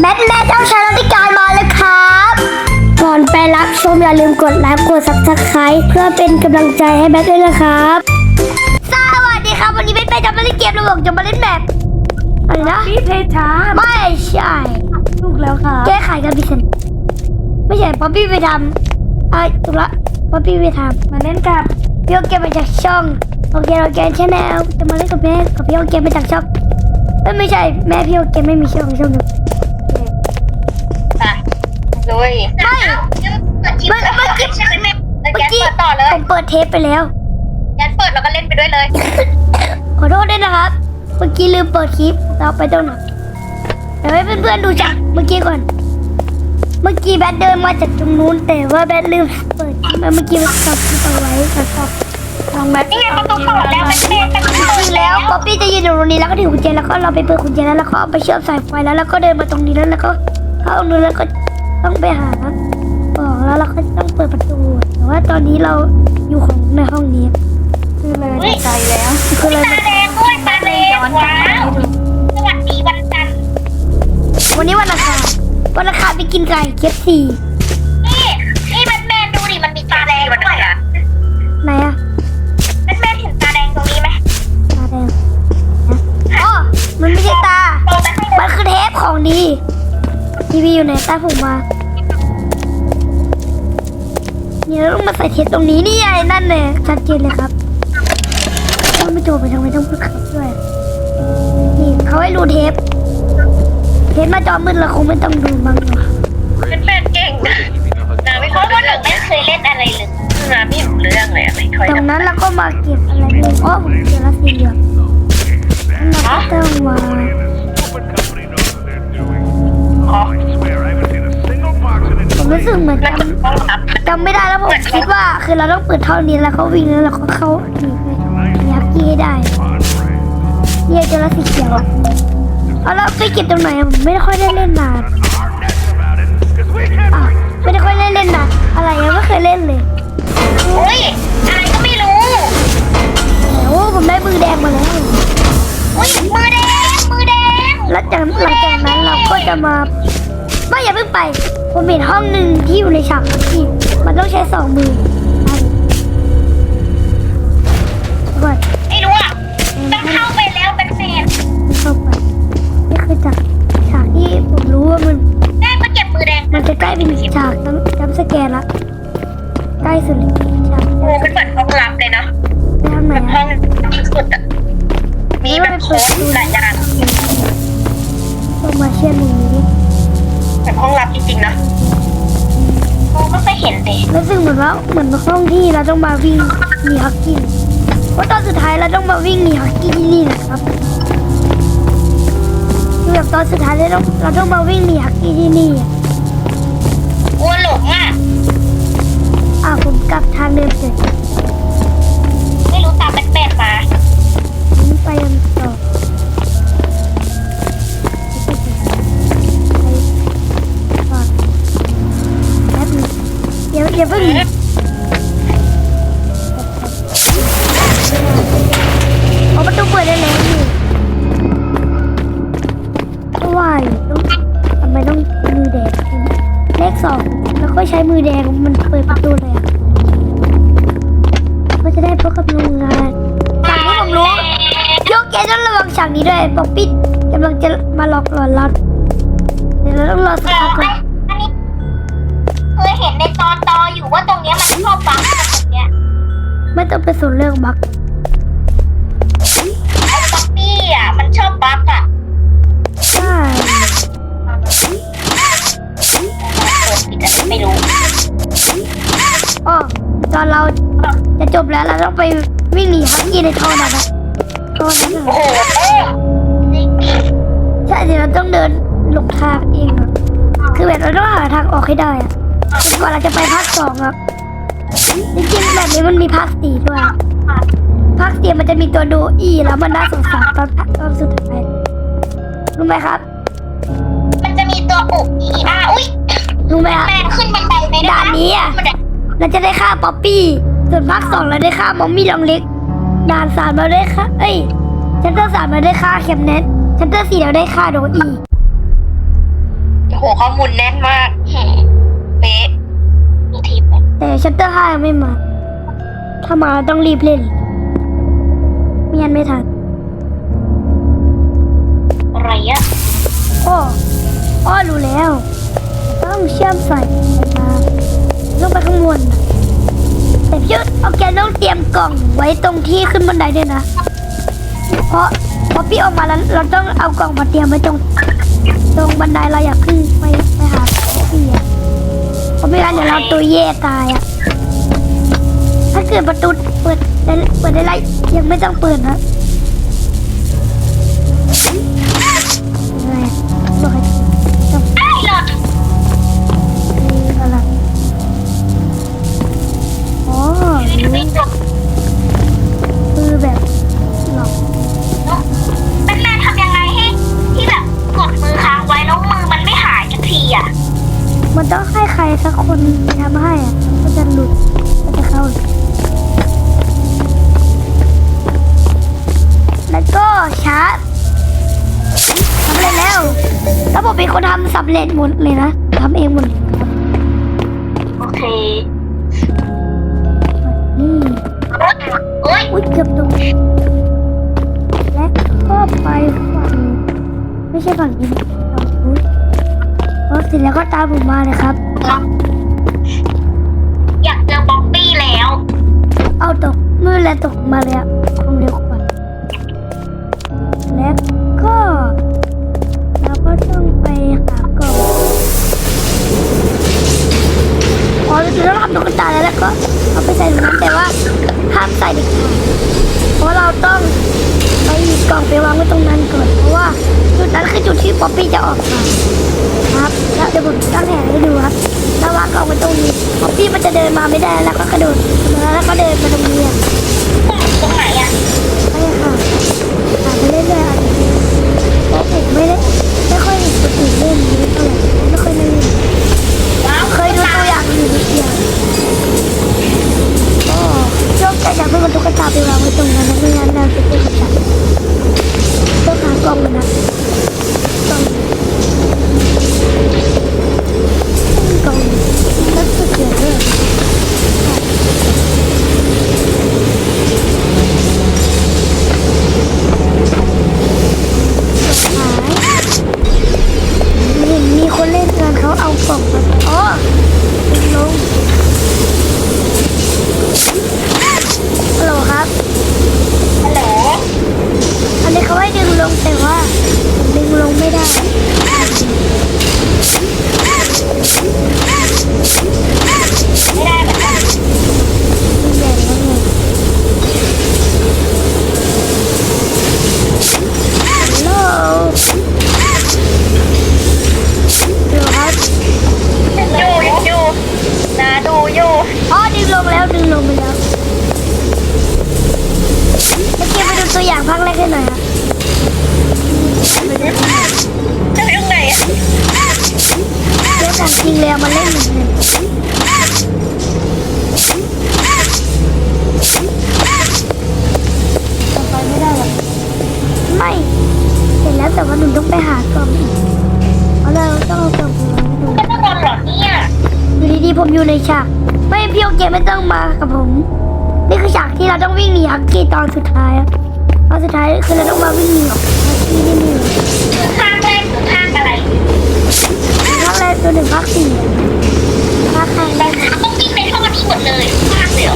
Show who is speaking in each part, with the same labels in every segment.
Speaker 1: แบทแม่เจ้าชายรัติการมาแล้วครับ ก่อนไปรับชมอย่าลืมกดไลค์กดซับสไครต์เพื่อเป็นกำลังใจให้แบทด้วยนะครับ สวัสดีครับ วันนี้แบทแม่จะมาเล่นเกมระบบจะมาเล่นแบบอะไรนะ
Speaker 2: พี่เพชา
Speaker 1: ไม่ใช่
Speaker 2: ถูกแล้วค่ะ
Speaker 1: แก้ไขกันพิเศษไม่ใช่ป๊อปปี้ไปทำไอ้ยถูกละป๊อปปี้ไปท
Speaker 2: มาเล่นกับำ
Speaker 1: พี่โอเกมมาจากช่องโอเคโอเคชแนลจะมาเล่นกับแม่กับพี่โอเกมมาจากช่องเอ้ยไม่ใช่แม่พี่โอเกมไม่มีช่องช่องหนึ่ง
Speaker 3: อะ ลุย
Speaker 1: ไม่
Speaker 3: เปิดคลิป
Speaker 1: เมื่อเมื่อกี้
Speaker 3: ใช่ไหม
Speaker 1: เมื่
Speaker 3: แล้
Speaker 1: อ
Speaker 3: วแก
Speaker 1: กี้
Speaker 3: เปิดต่อเลย
Speaker 1: ผมเปิดเทปไปแล้ว
Speaker 3: แกเปิดแล้วก็เล่นไปด้วยเลย
Speaker 1: ขอโทษด้วยนะครับ เมื่อกี้ลืมเปิดคลิปเราไปตรงไหนเดี๋ยวให้เพื่อนๆดูจากเมื่อกี้ก่อน เมื่อกี้แบทเดินมาจากตรงนู้นแต่ว่าแบทลืมเปิดคลิปเมื่อกี้มันตัดคลิปเอาไว้ครับ
Speaker 2: ทางแบท
Speaker 3: นี่ไงประตูเปิดแล้วมันเล่นกัน
Speaker 1: จริงๆแล้วป๊อปปี้จะยืนอยู่ตรงนี้แล้วก็ถือกุญแจแล้วก็เราไปเปิดกุญแจแล้วแล้วก็เอาไปเชื่อมสายไฟแล้วแล้วก็เดินมาตรงนี้แล้วแล้วก็เข้าตรงนู้นแล้วก็ ต้องไปหาบอกแล้วเราก็ต้องเปิดประตู แต่ว่าตอนนี้เราอยู่ของในห้องนี้
Speaker 2: คือเลยใจแล้ว
Speaker 1: คืออะไร
Speaker 3: ตาแดงด้วยตาแดง
Speaker 2: ย้อนกลั
Speaker 3: ว้า
Speaker 2: บมาวให้ดู
Speaker 3: สวัสดีวันจันทร์
Speaker 1: วันนี้วันอังคารวันอังคารไปกินไก่เคฟซี
Speaker 3: นี่นี่แบทแมนดูดิมันมีตาแดงด้วยอะ
Speaker 1: ไหนอะ
Speaker 3: แบทแมนเห็นตาแดงตรงนี้ไหม
Speaker 1: ตาแดงนะอ๋อมันไม่ใช่ตา
Speaker 3: โตไปให้
Speaker 1: มันคือเทปของดี ทีวีอยู่ไหนตาผมมาเนี่ยเราต้องมาใส่เทปตรงนี้นี่ไงนั่นเลยชัดเจนเลยครับต้องไม่โทรไปทำไมต้องพูดขับด้วยนี่เขาให้ดูเทปเทปมาจอมืดเราคงไม่ต้องดูมั้งหรอก
Speaker 3: แบทแมนเก่งนะนะไม่เพราะว่าหนูไม่เคยเล่นอะไรเลยนะไม่รู้เรื่องเลยอะไม่เคย
Speaker 1: ตรงนั้นเราก็มาเก็บอะไรเลยอ๋อผมเจอแล้วสีเหลืองแล้วเราก็ต้องมา จำไม่ได้แล้วผมคิดว่า คือเราต้องเปิดเท่านี้แล้วเขาวิ่งแล้วเราก็เข้าหนีไปยักกี้ให้ได้เนี่ยเจอแล้วสีเขียวเอาแล้วไปเก็บตรงไหนอะผมไม่ได้ค่อยได้เล่นนานอ้าวไม่ได้ค่อยได้เล่นนานอะไรอะไม่เคยเล่นเลย
Speaker 3: อุ้ยอะไรก็ไม่รู้
Speaker 1: โอ้ผมได้มือแดงมาแล้ว
Speaker 3: อุ้ยมือแดงมือแดง
Speaker 1: แล้วจากหลังจากนั้นเราก็จะมา ไม่อย่าเพิ่งไป ผมเห็นห้องหนึ่งที่อยู่ในฉากที่มันต้องใช้สองมือไปก่อน
Speaker 3: ไม่รู้อะต้องเข้าไปแล้วแบทแมน
Speaker 1: เข้าไปนี่คือจากฉากที่ผมรู้ว่ามัน
Speaker 3: ได้มาเก็บมือแดง
Speaker 1: มันจะใกล้เป็นฉากจัมจัมป์สแกนละใกล้สุดเลยฉาก
Speaker 3: โอ้เป็นเหมือนห้องลับ
Speaker 1: ว่าเหมือนห้องที่เราต้องมาวิ่งหนีฮักกี้เพราะตอนสุดท้ายเราต้องมาวิ่งหนีฮักกี้ที่นี่แหละครับคือแบบตอนสุดท้ายเราต้องเราต้องมาวิ่งหนีฮักกี้ที่นี่อะ
Speaker 3: กลัวหลงอะ
Speaker 1: อะผมกลับทางเดิมเสร็ ฉากนี้ด้วยป๊อปปี้กำลังจะมาหลอกหลอนเราเดี๋ยวเราต้องรอสัก
Speaker 3: เอ
Speaker 1: พั
Speaker 3: อก
Speaker 1: ก่อน
Speaker 3: อันนี้เคยเห็นในตอนตออยู่ว่าตรงเนี้ยมันชอบบังตรงเนี้ย
Speaker 1: ไม่ต้องไปสนเรื่องบั๊ก
Speaker 3: ไอ้ป๊อปปี้อะมันชอบบักอะ
Speaker 1: ใช่
Speaker 3: เปิดปิดอะไรไม่รู้
Speaker 1: อ๋อตอนเราจะจบแล้วเราต้องไปวิ่งหนีฮักกี้ในท่อนั้นนะ ท่อนั้นน่ะ
Speaker 3: โอ้โหนี่
Speaker 1: ใช่เดี๋ยวเราต้องเดินหลงทางเองอะคือแบบเราต้องหาทางออกให้ได้อะจนกว่าเราจะไปภาคสองครับจริงๆแบบนี้มันมีภาคสี่ด้วยภาคสี่มันจะมีตัวดูอีแล้วมันน่าสงสารตอนตอนสุดท้ายรู้ไหมครับ
Speaker 3: มันจะมีตัวอุกอีอาอุ้ย
Speaker 1: รู้ไหมครับ
Speaker 3: แมนขึ้นบันไดไม่ได้
Speaker 1: ด่านนี้อะ
Speaker 3: มันเนี่ย
Speaker 1: เราจะได้ฆ่าป๊อปปี้ส่วนภาคสองเราได้ฆ่ามอมมี่ลองเล็ก ด่านสามเราได้ฆ่าเอ้ยชันเตอร์สามเราได้ฆ่าแคมเนสชันเตอร์สี่เราได้ฆ่าโดอี
Speaker 3: มันจะมีตัวอุกอีอาอุ้ย
Speaker 1: รู้ไหมครับด่านนี้อะเราจะได้ฆ่าป๊อปปี้ส่วนภาคสองเราได้ฆ่ามอมมี่ลองเล็กด่านสามเราได้ฆ่าแคมเนสชันเตอร์สี่เราได้ฆ่าโดอี
Speaker 3: ข้อมูลแน่นมากแหมเป๊ะมีทีแบบ
Speaker 1: แต่ชัตเตอร์ห้ายังไม่มา ถ้ามาต้องรีบเล่นไม่งั้นไม่ทัน
Speaker 3: อะไรอะ
Speaker 1: อ้ออ้อรู้แล้ว ต้องเชื่อมส ต้องเตรียมกล่องไว้ตรงที่ขึ้นบันไดด้วยนะ เพราะพอพี่ออกมาแล้วเราต้องเอากล่องมาเตรียมไว้ตรง ตรงบันไดเราอยากขึ้นไปไปหาพี่อะเพราะไม่งั้นเดี๋ยวเราตัวแย่ตายอะ ถ้าเกิดประตูเปิดได้เปิดได้ไรยังไม่ต้องเปิดนะ แล้
Speaker 3: ว
Speaker 1: ผมเป็นคนทำสำเร็จหมดเลยนะทำเองหมดเลย
Speaker 3: โอเค
Speaker 1: นี่
Speaker 3: โอ๊ย
Speaker 1: อุ้ยเกือบตรงและก็ไปฝั่งไม่ใช่ฝั่งนี้ฝั่งนู้นพอเสร็จแล้วก็ตามผมมาเลยครับ
Speaker 3: อยากเจอบ๊อบบี้แล้ว
Speaker 1: เอาตกมือและตกมาเล
Speaker 3: ยอะ อยู่
Speaker 1: ดีๆผมอยู่ในฉาก ไม่พี่โอเคไม่ต้องมากับผม นี่คือฉากที่เราต้องวิ่งหนีฮักกี้ตอนสุดท้ายตอนสุดท้ายคือเราต้องมาวิ่งหนีฮักกี้นี่นี่
Speaker 3: คือข้างแรกคือข้างอะไร
Speaker 1: ภาคแรกตัวหนึ่งภาคสี่ภาคแรก
Speaker 3: ต้องกินเป็นเท่านี้หมดเลย
Speaker 1: ภางเดียว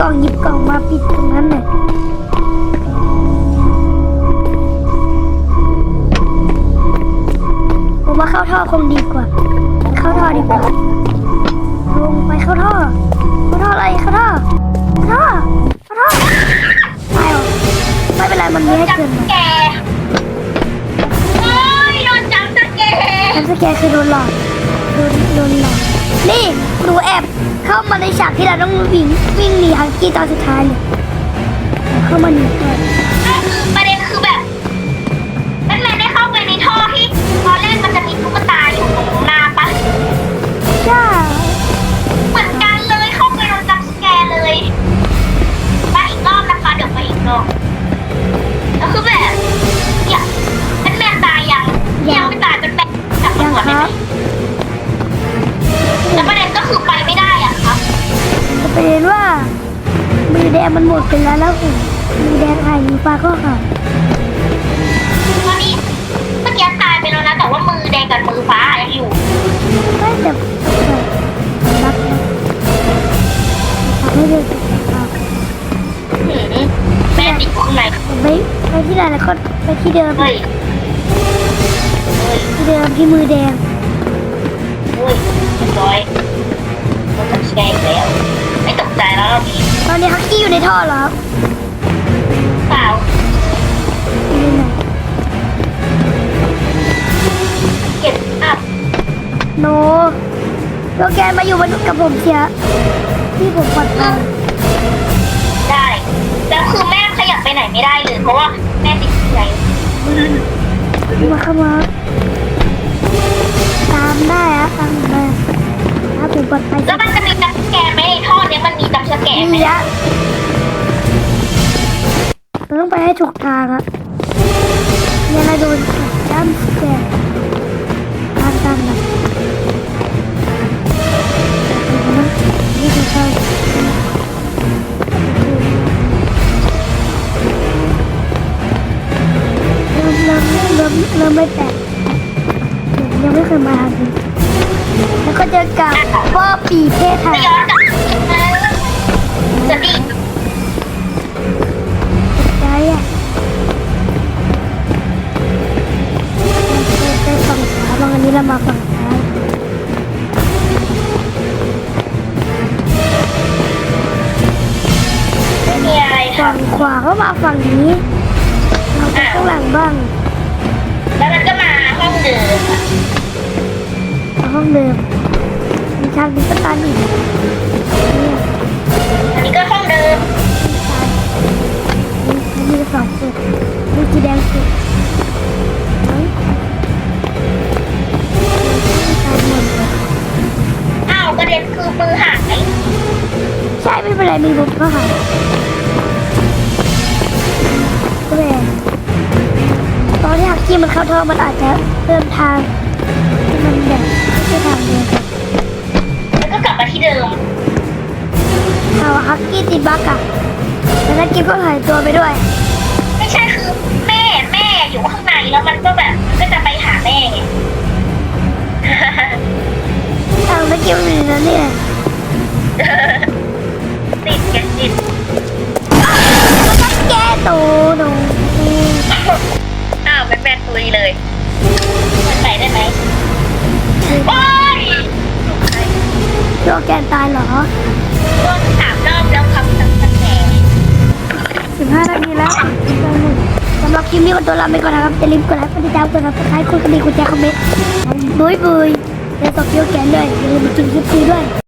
Speaker 3: กล่องหยิบกล่
Speaker 1: อ
Speaker 3: งมา
Speaker 1: ปิดตรงนั้นหน่อยผมว่าเข้าท่อคงดีกว่า เข้าท่อดีกว่า ลงไปเข้าท่อ เข้าท่ออะไรเข้าท่อเข้าท่อเข้าท่อไม่หรอกไม่เป็นไรมันมีให้
Speaker 3: จับ
Speaker 1: เกินมา
Speaker 3: แกโอ้ยโดนจับสแก
Speaker 1: แอปสแกนคือโดนหลอกโดนโดนหลอกนี่หนูแอบ เข้ามาในฉากที่เราต้องวิ่งวิ่งหนีฮังกี้ตอนสุดท้ายเลยเข้ามาหนีก่อน
Speaker 3: ก็คือประเด็นคือแบบแบทแมนได้เข้าไปในท่อที่ตอนแรกมันจะมีตุ๊กตาอยู่ตรงหน้าปะ
Speaker 1: ใช่
Speaker 3: เหมือนกันเลยเข้าไปโดนจับสแกนเลยไปอีกรอบนะคะเดี๋ยวไปอีกรอบแล้วคือแบบอย่าแบทแมนตายยังยังไม่ตายเป็นแบทจับ
Speaker 1: ยัง
Speaker 3: ตำรวจ
Speaker 1: ค
Speaker 3: ได้
Speaker 1: รั
Speaker 3: ไหม
Speaker 1: บ
Speaker 3: แล้วประเด็นก็คือไปไม่ได้อะครับ
Speaker 1: จะ เป็นว่ามือแดงมันหมดไปแล้วแล้วผมมือแดงหายมือฟ้าก็หาย
Speaker 3: ตอนนี้เมื่อกี้ตายไปแล้วนะแต่ว่ามือแดงกับมือฟ้ายังอยู่
Speaker 1: ไม่แต่แบบรักนะทำให้เดินสุขภาพ
Speaker 3: หืมแม่ติดอยู่ข้างใน
Speaker 1: ผมไปไปที่ไหนแล้วก็ไปที่เดิม
Speaker 3: เฮ้ยเฮ้ย
Speaker 1: ที่เดิมที่มือแดง
Speaker 3: เฮ้ยเรียบร้อยมันจะแกงแล้วไม่ตก ใจแล้วเรามี
Speaker 1: ตอนนี้ฮักกี้อยู่ในท่อเหรอครับ
Speaker 3: เปล่า
Speaker 1: อยู่ในไหน
Speaker 3: เก็บอัพ
Speaker 1: โนโลแกนมาอยู่บนกับผมเชียร์ที่ผมปลอดภัย
Speaker 3: ได้แล้วคือแม่ขยับไปไหนไม่ได้เลย เพราะว่าแม่ติดใจ
Speaker 1: มาเข้ามาตามได้อะ ถู
Speaker 3: กทา
Speaker 1: งอะเนี่ยเราโดนจัมสแกร์ทางตันนะนี่คือเขาเริ่มเริ่มเริ่มเริ่มไม่แปลกยังไม่เคยมาทางนี้แล้วก็เจอกับว่าปีเพศไทย
Speaker 3: ย้อนกลับจะดี
Speaker 1: ฝั่งขวาบางอันนี้เรามาฝั่งซ้าย
Speaker 3: ไม่มีอะไรท
Speaker 1: ฝั่งขวาก็มาฝั่งนี้ เราไปข้างหลังบ้างำ
Speaker 3: แล้วมันก็มาห้องเดิมอะ
Speaker 1: เอาห้องเดิมมีทางนี้ก็ตันอีกเนี่ย
Speaker 3: อันนี้ก็ห้องเดิม
Speaker 1: อันนี้ก็สองสุดมีสีแดงสุด
Speaker 3: อ้าวประเด็นคือมือหาย
Speaker 1: ใช่ไม่เป็นไรมีบุกก็หายก็เลยตอนที่ฮักกี้มันเข้าท่อมันอาจจะเริ่มทางที่มันแบบไม่ใช่ทางเดิน
Speaker 3: แล้วก็กลับมาที่เดิม
Speaker 1: เอาฮักกี้ติดบักอะแล้วนักกิฟก็หายตัวไปด้วย
Speaker 3: ไม่ใช่คือแม่แม่อยู่ข้างในแล้วมันก็แบบมันก็จะไปหาแม่ไง
Speaker 1: เอานักกิฟอยู่ในนั้นเนี่ย
Speaker 3: ติดแกติด
Speaker 1: นักแกโตโด
Speaker 3: อ้าวเป็นแม่ตุยเลยมันไปได้ไหมโอ้ย
Speaker 1: โดแกนตายเหรอ
Speaker 3: โดนสามรอบแล้วครับตั้งแต่
Speaker 1: 15นาทีแล้วสำหรับคลิปนี้ก็ตัวลาไปก่อนนะครับอย่าลืมกดไลค์กดติดตามกดซับสไครต์กดกระดิ่งกดแชร์คอมเมนต์บุยบุย เป็นสอบเพียวแกนด้วยอย่าลืมไปกินคลิปฟรีด้วย